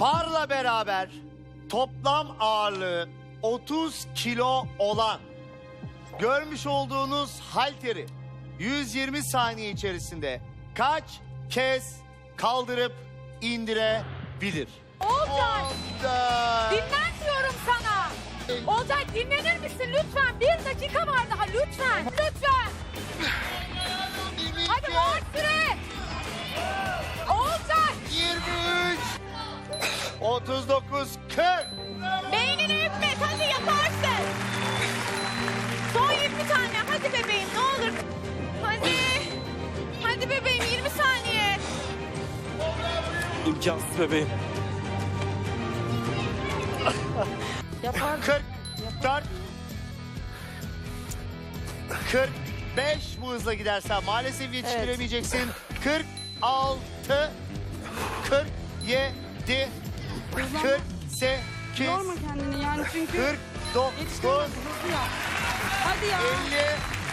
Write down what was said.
Barla beraber toplam ağırlığı 30 kilo olan görmüş olduğunuz halteri 120 saniye içerisinde kaç kez kaldırıp indirebilir? Olcay dinlen diyorum sana. Olcay dinlenir misin lütfen? Bir dakika var daha lütfen. Lütfen. 39 40 beynini ükmet hadi yaparsın. Son 20 tane hadi bebeğim ne olur. Hadi. Hadi bebeğim 20 saniye. İmkansız bebeğim. 44 45 bu hızla gidersen maalesef yetiştiremeyeceksin. 46 47 48 Yorma kendini yani çünkü 49 yetiştiremez hızlı yap. Hadi ya. 50 Hadi. 51